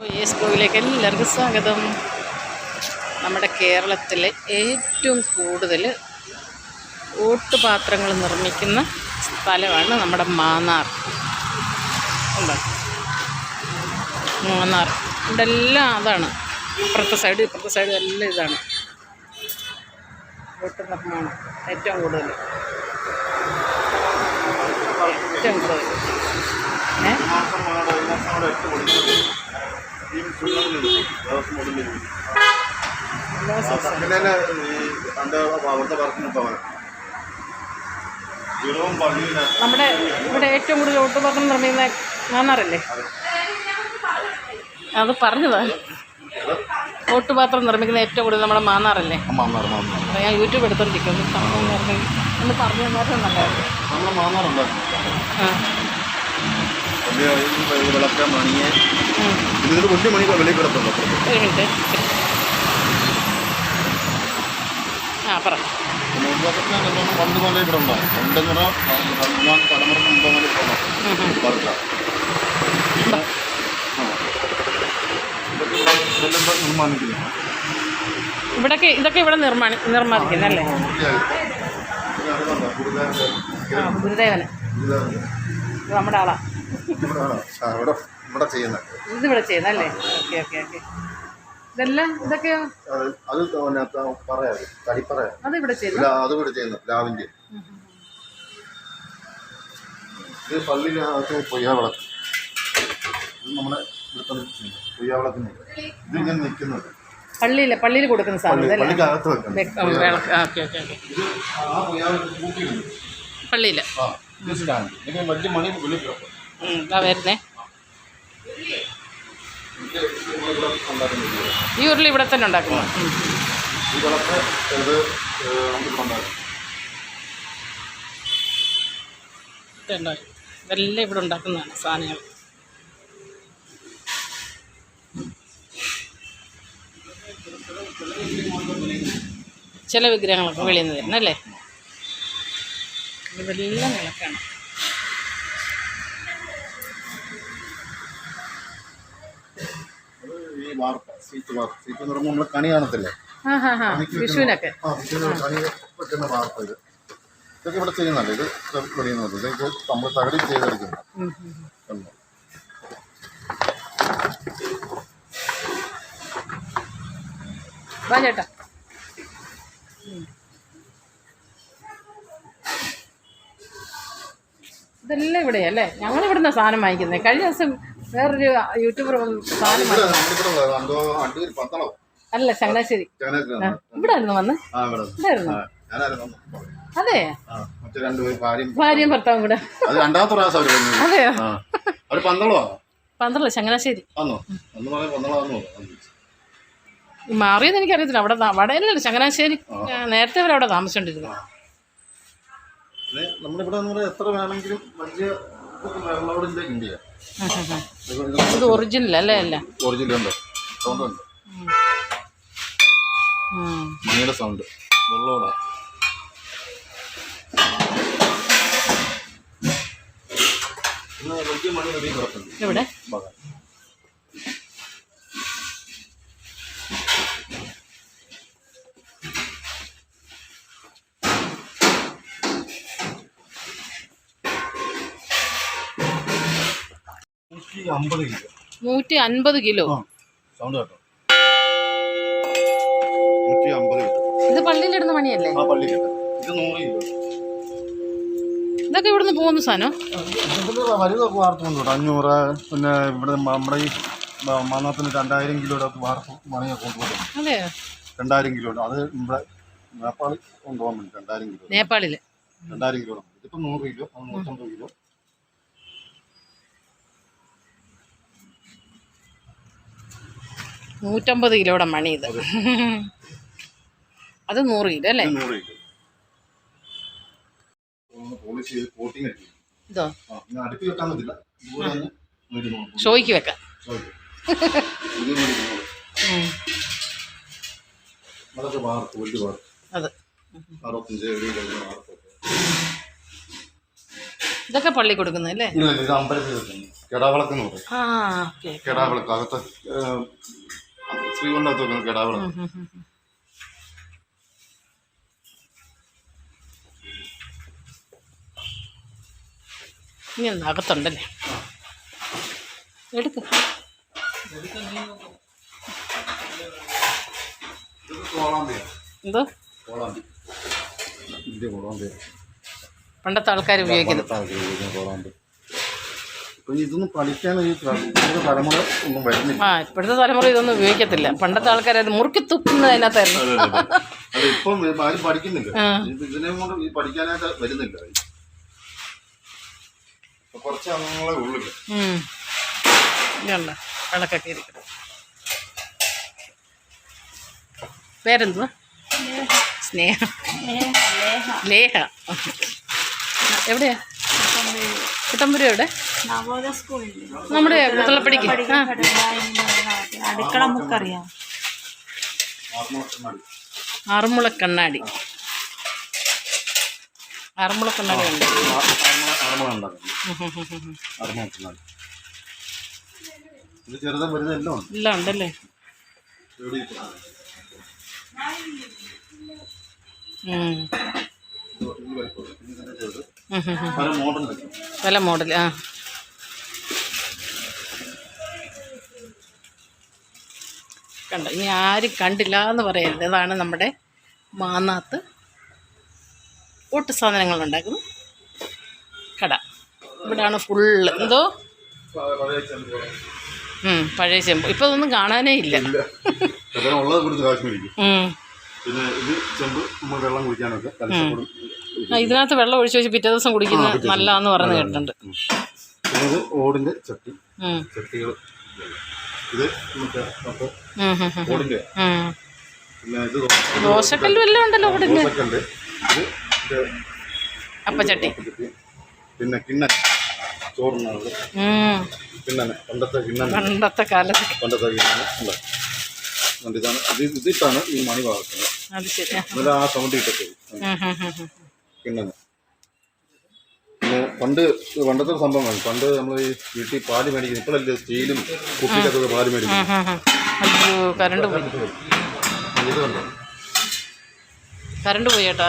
S കോവിലേക്ക് എല്ലാവർക്കും സ്വാഗതം. നമ്മുടെ കേരളത്തിലെ ഏറ്റവും കൂടുതൽ ഓട്ടുപാത്രങ്ങൾ നിർമ്മിക്കുന്ന സ്ഥലമാണ് നമ്മുടെ മാന്നാർ. ഉണ്ടോ? മൂന്നാർ. ഇവിടെ എല്ലാം അതാണ്. ഇപ്പുറത്തെ സൈഡ് ഇപ്പുറത്തെ സൈഡ് എല്ലാം ഇതാണ്. ഓട്ട് നിർമ്മാണം. ഏറ്റവും കൂടുതൽ. ഏറ്റവും കൂടുതൽ. ഏ? നമ്മുടെ ഇവിടെ ഏറ്റവും കൂടുതൽ ഓട്ടുപാത്രം നിർമ്മിക്കുന്ന മാന്നാറല്ലേ അത്. പറഞ്ഞതാ. ഓട്ടുപാത്രം നിർമ്മിക്കുന്ന ഏറ്റവും കൂടുതൽ നമ്മുടെ മാന്നാറല്ലേ? ഞാൻ യൂട്യൂബ് എടുത്തോണ്ടിരിക്കുന്നു. സംഭവം ഒന്ന് പറഞ്ഞു തന്നാലും നല്ലതായിരുന്നു. വിളക്ക മണിയെ ഉം. ഇതിൽ വലിയ മണി വെളിയിൽ കിടപ്പുണ്ട് ഒരു മിനിറ്റ് ആ പറ. പണ്ട് ഇവിടെ ഉണ്ടാവും. പറഞ്ഞാൽ മുമ്പ് ഇവിടൊക്കെ ഇതൊക്കെ ഇവിടെ നിർമ്മാണി ആ ഗുരുദേവന്. നമ്മുടെ ആളാ. ഇവിടെ ഇതിവിടെ ചെയ്യുന്നല്ലേ ഓക്കെ ഓക്കെ ഓക്കെ. ഇതെല്ലാം ഇതൊക്കെയോ? അത് അത് പിന്നെ പറയാം തടിപ്പറയാം. അത് ഇവിടെ ചെയ്യുന്നു ഇല്ല അത് ഇവിടെ ചെയ്യുന്നത് ലാവിന്റെ ഇത് പള്ളിയിനകത്ത് പൊയ്യാവിളക്ക് ഇത് നമ്മുടെ ഇവിടുത്തെ പൊയ്യാവിളക്കിന് ഇത് ഇങ്ങനെ നിൽക്കുന്നത്. പള്ളിയിൽ പള്ളിയിൽ കൊടുക്കുന്ന സാധനം വിളക്ക് പള്ളിയിൽ വലിയ മണി ഇതാ വരുന്നേ. ഈ ഉരുളി ഇവിടെ തന്നെ ഉണ്ടാക്കുന്നു ഇതെല്ലാം ഇവിടെ ഉണ്ടാക്കുന്നതാണ് സാധനങ്ങൾ. ചില വിഗ്രഹങ്ങളൊക്കെ വെളിയിൽ നിന്ന് വരുന്നല്ലേ ഇതെല്ലാം വിളക്കാണ് വാർത്ത സീറ്റ് വാർപ്പ് സീറ്റ് എന്ന് പറയുമ്പോൾ നമ്മൾ കണി കാണത്തില്ലേ? വിഷുവിനൊക്കെ. ആ കണി വെക്കുന്ന ഇത്. ഇതൊക്കെ ഇവിടെ ചെയ്യുന്നല്ലേ ഇത് വെളിയുന്നത് ഇതൊക്കെ നമ്മൾ തകടി ചെയ്തെടുക്കുന്നത്? വാ ചേട്ടാ. ഇതെല്ലാം ഇവിടെയല്ലേ ഞങ്ങൾ ഇവിടുന്ന് സാധനം വാങ്ങിക്കുന്നത്. കഴിഞ്ഞ ദിവസം വേറൊരു യൂട്യൂബർ അല്ല ചങ്ങനാശ്ശേരി. ഇവിടെ ആയിരുന്നു വന്ന്. ഇതായിരുന്നു. അതെ? ഭാര്യയും ഭർത്താവും കൂടെ. രണ്ടാമത്തെ പ്രാവശ്യം അതെയോ? പന്തളോ? ചങ്ങനാശ്ശേരി. മാറിയത് എനിക്കറിയത്തില്ല. അവിടെ വടയിലല്ല ചങ്ങനാശ്ശേരി. നേരത്തെ അവരവിടെ അവിടെ താമസിച്ചോണ്ടിരുന്നു നമ്മളിവിടെ എത്ര വേണമെങ്കിലും വലിയ വെള്ളോടിന്റെ ഇന്ത്യ. ഇത് ഒറിജിനൽ അല്ലേ അല്ല? ഒറിജിനൽ ഉണ്ട്. സൗണ്ട് ഉണ്ട്. മണിയുടെ സൗണ്ട്. വെള്ളോടാ ഇന്ന് അമ്പത് കിലോ. നൂറ്റി അൻപത് കിലോ സൗണ്ട് കേട്ടോ. നൂറ്റി അമ്പത് കിലോ. ഇത് പള്ളിയിലിടുന്ന മണിയല്ലേ ആ പള്ളി കേട്ടോ ഇത് നൂറ് കിലോ. ഇതൊക്കെ ഇവിടുന്ന് പോകുന്ന സാധനം? വലുതൊക്കെ അഞ്ഞൂറ് പിന്നെ ഇവിടെ നമ്മുടെ ഈ മണ്ണത്തിന് രണ്ടായിരം കിലോയുടെ ഒക്കെ വാർത്ത മണിയൊക്കെ കൊണ്ടുപോകും അതെ. രണ്ടായിരം കിലോ അത് ഇവിടെ നേപ്പാളിൽ കൊണ്ടുപോകാൻ വേണ്ടി രണ്ടായിരം കിലോ നേപ്പാളിൽ. രണ്ടായിരം കിലോ ഇതിപ്പോ ഇതിപ്പോൾ നൂറ് കിലോ നൂറ്റമ്പത് കിലോ. നൂറ്റമ്പത് കിലോയുടെ മണി ഇത് അത് നൂറ് കിലോ അല്ലേ? ഇത് ഷോയ്ക്ക് വെക്കാം. അത്. ഇതൊക്കെ പള്ളി കൊടുക്കുന്നത് അല്ലേ? അമ്പലത്തിൽ കെടാവിളക്ക് ആ അകത്ത് ഏഹ്, ശ്രീകണ്ഠത്ത് വെക്കുന്ന കെടാവിളക്ക് ഇനി അകത്തുണ്ടല്ലേ എടുക്ക. എന്തോ? പണ്ടത്തെ ആൾക്കാർ ഉപയോഗിക്കുന്നത് ഇതൊന്നും പഠിക്കാൻ ഈ ഇപ്പോഴത്തെ തലമുറ ഒന്നും വരുന്നില്ല. ആ ഇപ്പോഴത്തെ തലമുറ ഇതൊന്നും ഉപയോഗിക്കത്തില്ല. പണ്ടത്തെ ആൾക്കാർ അത് മുറുക്കി തുപ്പുന്നത് അതിനകത്തായിരുന്നു. അതെ, അതെ, അതെ. അത് ഇപ്പം ആരും പഠിക്കുന്നില്ല. ആ. ഇത് ഇതിനെ കൊണ്ട് ഈ പഠിക്കാനായിട്ട് വരുന്നില്ല. കുറച്ച് അംഗങ്ങളെ ഉള്ളില്ല വിളക്കൊക്കെ ഇരിക്കണം പേരെന്തുവാ? സ്നേഹ. ലേഹ എവിടെയാ? കുട്ടമ്പുര എവിടെ? നവോദയ സ്കൂളിൽ. നമ്മുടെ മുത്തളപ്പടിക്ക് ആ. അടുക്കള നമുക്കറിയാം. ആറന്മുള കണ്ണാടി. ആറന്മുള കണ്ണാടി എല്ലാം ഉണ്ട്. എല്ലാം ഉണ്ടല്ലേ. ഉം. പല മോഡൽ പല മോഡൽ ആ. കണ്ടോ ഇനി ആരും കണ്ടില്ല എന്ന് പറയരുത്. ഇതാണ് നമ്മുടെ മാന്നാത്ത്. ഒട്ട് സാധനങ്ങൾ ഉണ്ടാക്കുന്നു കട. ഇവിടാണ് ഫുള്ള് എന്തോ? പഴയ ചെമ്പ് ഇപ്പൊ ഇതൊന്നും അതൊന്നും കാണാനേ ഇല്ല. പിന്നെ ഇത് ചെമ്പ് നമ്മൾ വെള്ളം കുടിക്കാനൊക്കെ ഇതിനകത്ത് വെള്ളം ഒഴിച്ച് വെച്ച് പിറ്റേ ദിവസം കുടിക്കുന്നത് നല്ലതാന്ന് പറഞ്ഞു കേട്ടിട്ടുണ്ട്. ഇത് ഓടിന്റെ ചട്ടി. ചട്ടികൾ ഇത് ഓടിന്റെ. ദോശക്കല്ലും എല്ലാം ഉണ്ടല്ലോ ഓടിന്റെ. അപ്പച്ചട്ടി. ചട്ടി. പിന്നെ കിണ്ണൻ ചോറുണ്ണാറ് ഉം. കിണ്ണൻ പണ്ടത്തെ കിണ്ണൻ പണ്ടത്തെ കാലത്ത്. പണ്ടത്തെ കിണ്ണൻ ഉണ്ട്. ഇതാണ്. ഇത് ഇതിട്ടാണ് ഈ മണി വളർത്തുന്നത് ആ. സൗണ്ട് ഇട്ടത്. കിണ്ണന് പണ്ട് പണ്ടത്തെ സംഭവമാണ് പണ്ട് നമ്മൾ ഈ വീട്ടിൽ പാൽ മേടിക്കുന്നത് ഇപ്പോഴല്ലേ സ്റ്റീലും കുപ്പിയിലൊക്കെ പാൽ മേടിക്കുന്നത്. അയ്യോ കറണ്ട് പോയി. പോയി. ചേട്ടാ.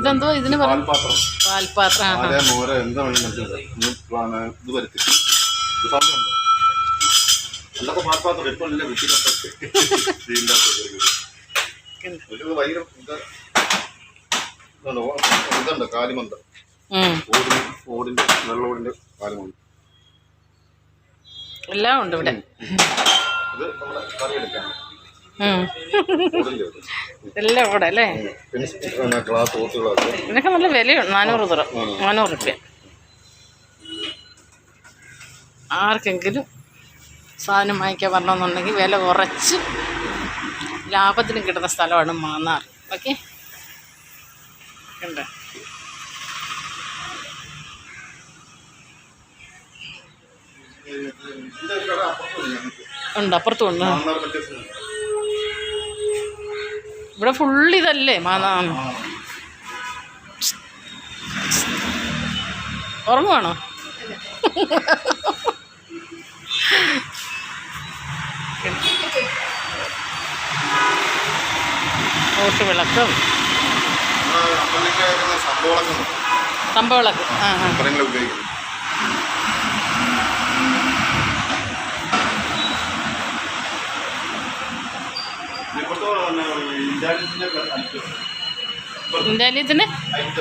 ഇതെന്തോ ഇതിന് പാൽപാത്രം. പാൽ മോര എന്താ ഇത് വരുത്തി. സംഭവമുണ്ടോ എന്തൊക്കെ ഇപ്പൊ നല്ല ഒരു ഭയങ്കര ഇതുണ്ട്, കാലിമന്ത്. ഓടിന്റെ ഓടിന് ഓടിന്റെ കാലിമന്ത്. എല്ലാം ഉണ്ട് ഇവിടെ. ഇത് നമ്മുടെ കറി എടുക്കാണ് ഉം. എല്ലാം ഇവിടെ അല്ലേ? ഇതിനൊക്കെ നല്ല വിലയുണ്ട്. നാനൂറ് തുറ നാനൂറ് റുപ്യ ആർക്കെങ്കിലും സാധനം വാങ്ങിക്കാൻ വരണമെന്നുണ്ടെങ്കിൽ വില കുറച്ച് ലാഭത്തിന് കിട്ടുന്ന സ്ഥലമാണ് മാന്നാർ ഓക്കെ ഉണ്ട് ഉണ്ട് അപ്പുറത്തും ഉണ്ട്. ഇവിടെ ഫുള്ള് ഇതല്ലേ മാന്നാർ. ഉറങ്ങുവാണോ പിന്നെ വിളക്കും സംഭവളക്ക്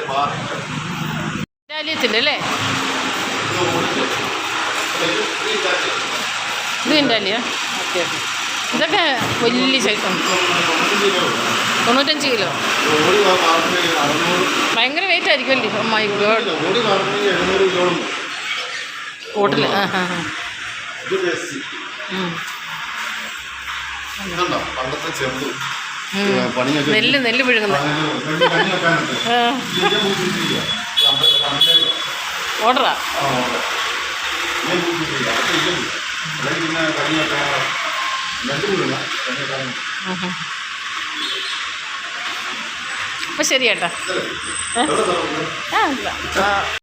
ബാർ ഇന്ത്യാലയത്തിന്റെ അല്ലേ? ഇത് ഇന്ത്യാലയ ഓക്കെ ഓക്കെ. ഇതൊക്കെ വലിയ ശൈത്യം തൊണ്ണൂറ്റഞ്ച് കിലോ. ഭയങ്കര വെയിറ്റ് ആയിരിക്കും അല്ലേ? അമ്മായി. പണി വെച്ച് നെല്ല് നെല്ല് മൂപ്പിച്ചില്ല ഓർഡറാ അപ്പം ശരി ചേട്ടാ ആ